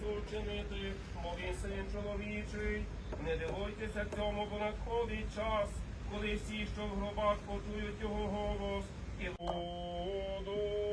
йому владу чинити, бо син чоловічий. Не дивуйтеся цьому, бо надходить час, коли всі, що в гробах, почують його голос і будуть.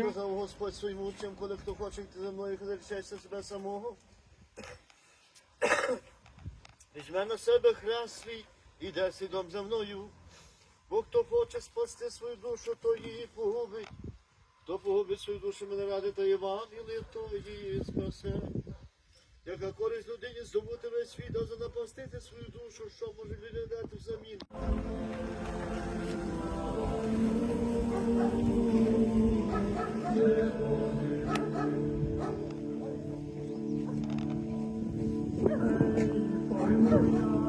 Сказав Господь своїм учням, коли хто хоче йти за мною, хрещайся себе самого. Візьме на себе хрест свій, іде слідом за мною. Бо хто хоче спасти свою душу, то її погубить. Хто погубить свою душу, мене ради та Євангеліє, то її спасе. Яка користь людині здобути весь світ, а занапастити свою душу, що може людина дати взамін? Премудрій,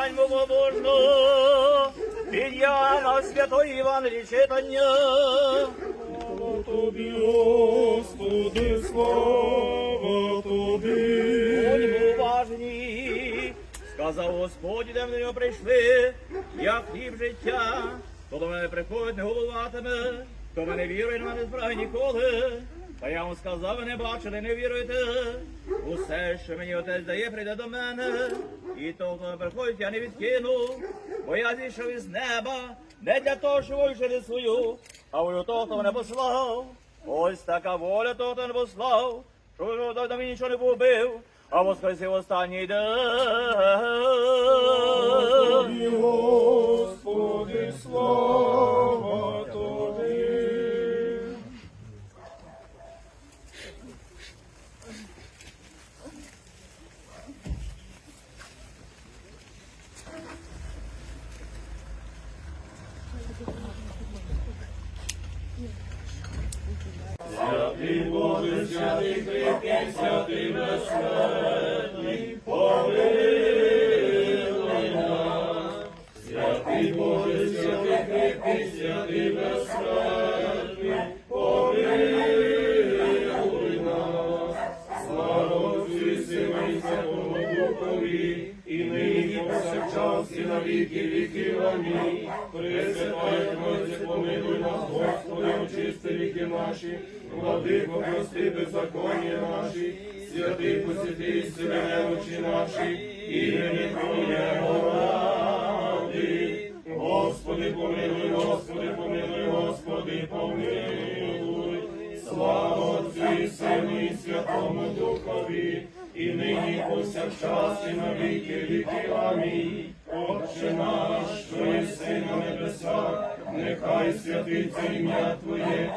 стань богобожно, під'я на святої Євангелії читання. Слава тобі, Господи, слава тобі. Будьмо уважні, сказав Господь, де в нього прийшли, як хліб життя, хто до мене приходить, не голуватиме, хто мене вірує, на мене збирає ніколи. Та я вам сказав, не бачили, не віруєте. Усе, що мені отець дає, прийде до мене. І того, хто не приходить, я не відкину. Бо я зійшов із неба, не для того, щоб вивчити свою, а волю того, хто мене послав. Ось така воля того, хто мене послав, що до мені нічого не побив, а воскресив останній день. Тобі, Господи, слава наші, владико, прости беззаконня наші, святий посвяти, ісцели немочі наші, імені Твоєго ради. Господи, помилуй, Господи, помилуй, Господи, помилуй. Слава Отцю Сину і Святому Духові, і нині повсякчас і на віки віки. Амінь. Отче наш, що єси на небесах, нехай святиться ім'я Твоє,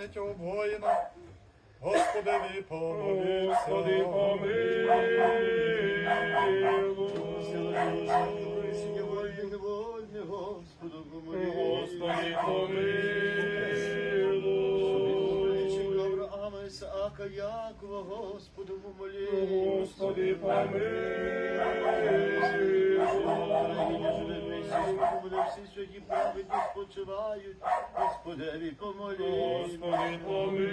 Пам'ять обгоїна, Господеві помолімся. Господи, помилуй. Господу помилуй. Господи, помилуй. Ісаака, Якова, Господу помилуй. Господи, помилуй. Всі святі праведні спочивають, Господеві помолі. Господи, помилуй.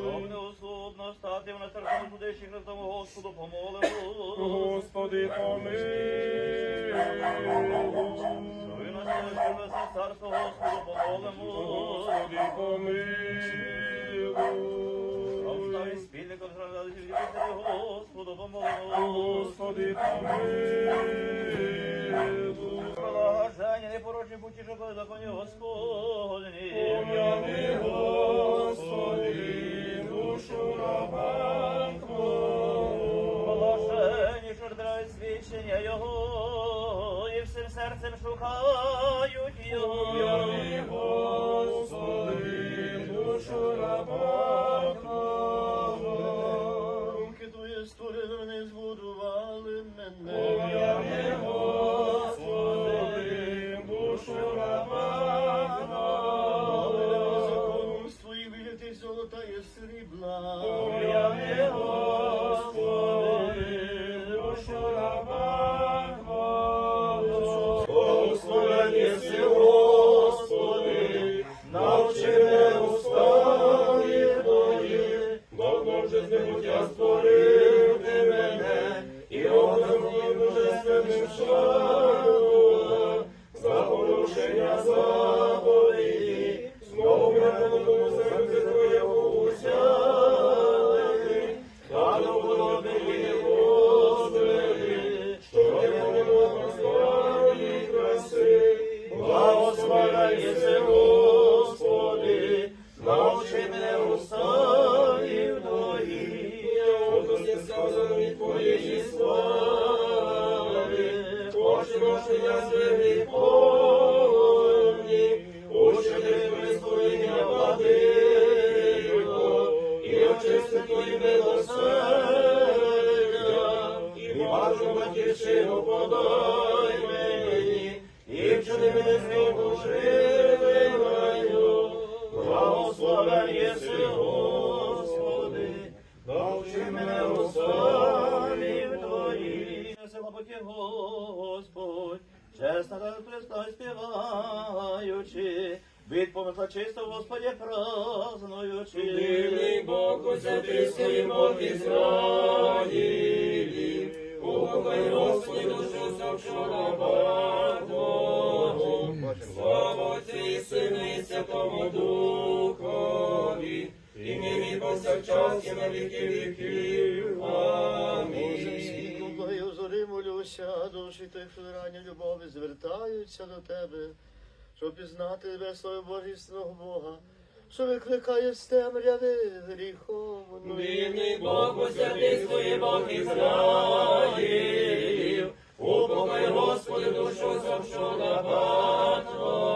Щоб неосудно стати в насердому судищі Христому Господу помолимо. Господи, помилуй. І царство Господу помолимо. Господи, помилуй. Обставі спільником відділителі Господу помолимо. Господи, помилуй. Непорочні путі, що законі Господні. Мене уставів Твоїх. Слаботі Господь, чесно та Христа співаючи, від помисла чисто, Господі, празнуючи. Дивний Бог усяти своїм Бог Ізраїлі, упокой Господи душу вчора Твого, слава Отцю і Сину і Святому Духові, і нині повсякчас і на віки віків. Амінь. Зорі молюся, душі тих, що рані любові звертаються до тебе, щоб пізнати тебе, Слово Божественного Бога, що викликає з темряви гріховної. Вільний Бог, посвяти свої Бог Ізраїлів, упокой, Господи, душу що нападно.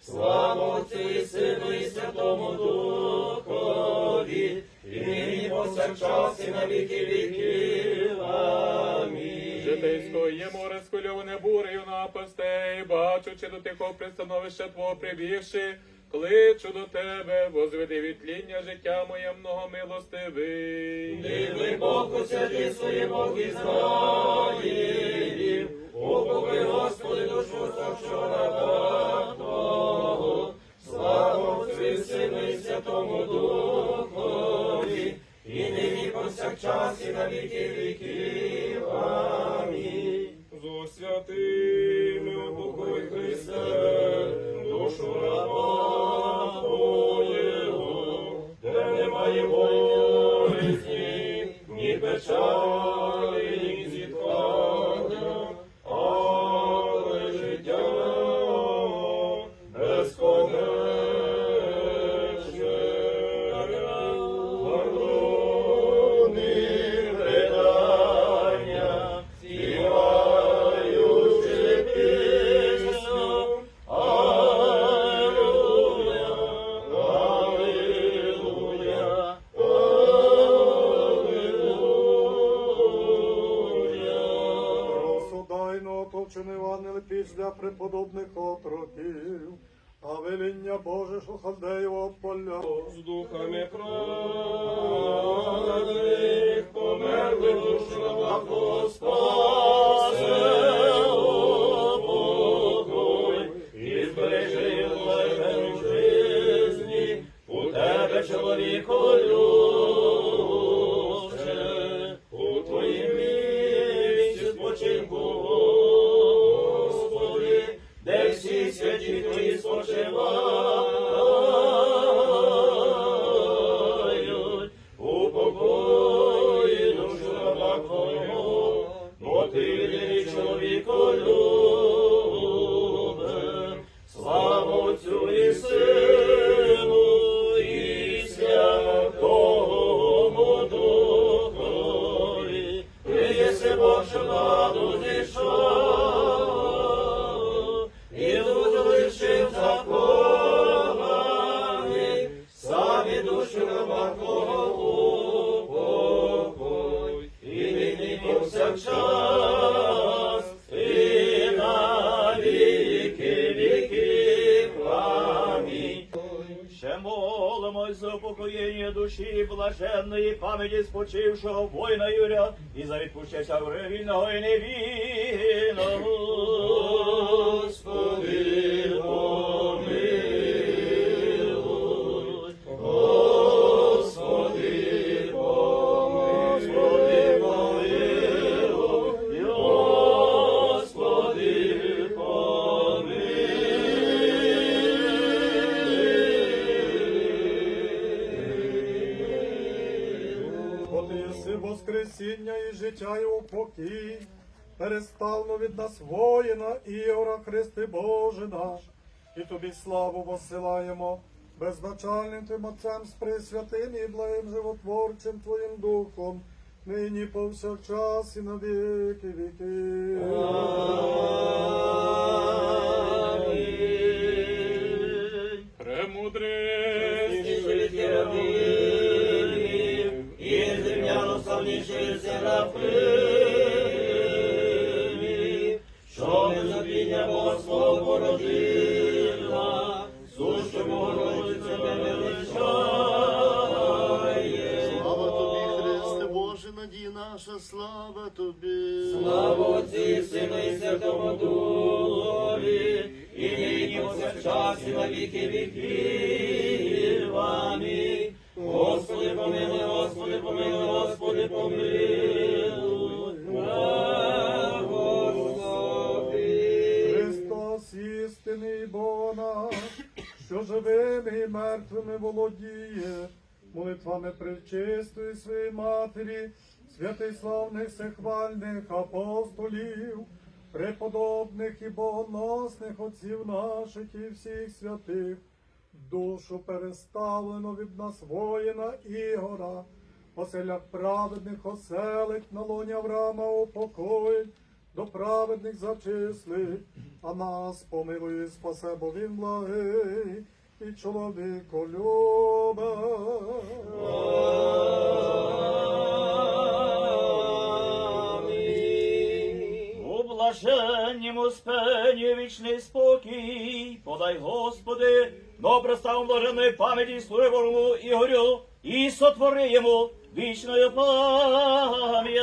Слава Отцю і Сину і Святому нині повсякчас і на віки віків. Амінь. Житейської є море скульоване бурею напастей, бачучи до тихого пристановища Твого прибігши, кличу до тебе, возведи відтління життя моє многомилостивий. Дивний Бог, посвяти свої Бог Ізраїлів, упокой, Господи, душу що нападно. Слава Отцю і Сину і Святому нині повсякчас і після преподобних отроків, а веління Боже, що халдеєво поля. з духами праведних померли душу раба ти чоловіко любе, Ще молимось за упокоєння душі блаженної пам'яті спочившого воїна Юря і за відпущення вільного і невільного. Господи, воскресіння і життя і упокій, переставно від нас воїна Ігора Христи Боже наш, і тобі славу посилаємо, безначальним Твим Отцем з пресвятим і благим животворчим Твоїм Духом, нині повсякчас і на віки віки. Славніший Серафимі, що за забіння Богослов породила, володіє, причистої своєї матері, святий славних всехвальних апостолів, преподобних і богоносних отців наших і всіх святих, душу переставлено від нас воїна Ігора, оселях праведних оселить, на лоні Авраама упокоїть, до праведних зачислить, а нас помилуй, і спасе, бо він благий і чоловіко У блаженнім успенні вічний спокій, подай, Господи, добре став блаженної пам'яті слуги Божому Ігорю, і сотвори йому вічною пам'ять.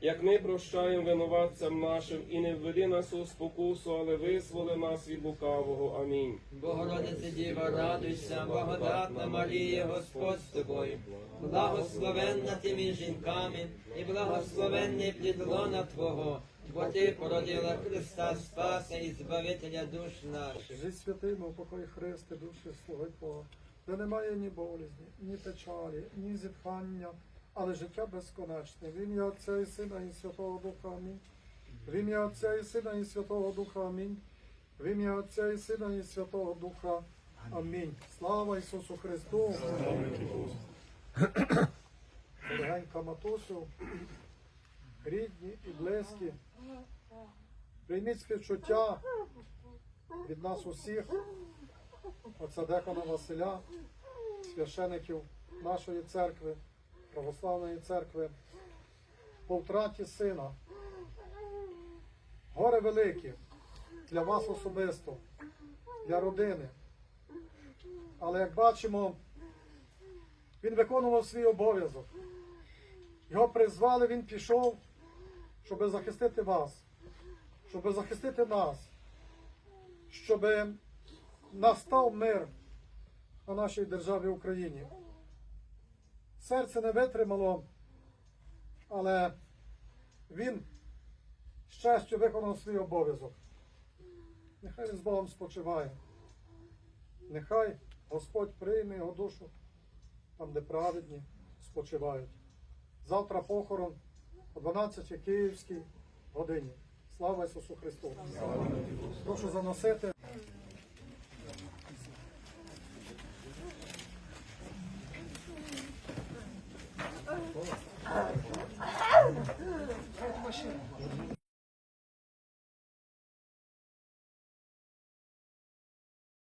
як ми прощаємо винуватцям нашим, і не введи нас у спокусу, але визволи нас від лукавого. Амінь. Богородице Діва, радуйся, благодатна Марія, Господь з тобою, благословенна ти між жінками, і благословенний плід лона Твого, бо ти породила Христа Спаса і Збавителя душ наших. Жи святими, упокой Христи, душі слуги Твого, де немає ні болізні, ні печалі, ні зітхання, але життя безконечне. В ім'я Отця і Сина і Святого Духа Амінь. В ім'я Отця і Сина і Святого Духа Амінь. В ім'я Отця і Сина і Святого Духа Амінь. Слава Ісусу Христу! Дорогенька матусю, рідні і близькі, прийміть співчуття від нас усіх, отця Декона Василя, священиків нашої церкви, православної церкви, по втраті сина. Горе велике для вас особисто, для родини. Але як бачимо, він виконував свій обов'язок. Його призвали, він пішов, щоб захистити вас, щоб захистити нас щоб настав мир на нашій державі Україні. Серце не витримало, але він з честю виконав свій обов'язок. Нехай він з Богом спочиває. Нехай Господь прийме його душу там, де праведні спочивають. Завтра похорон о 12 Київській годині. Слава Ісусу Христу! Прошу заносити. পাশে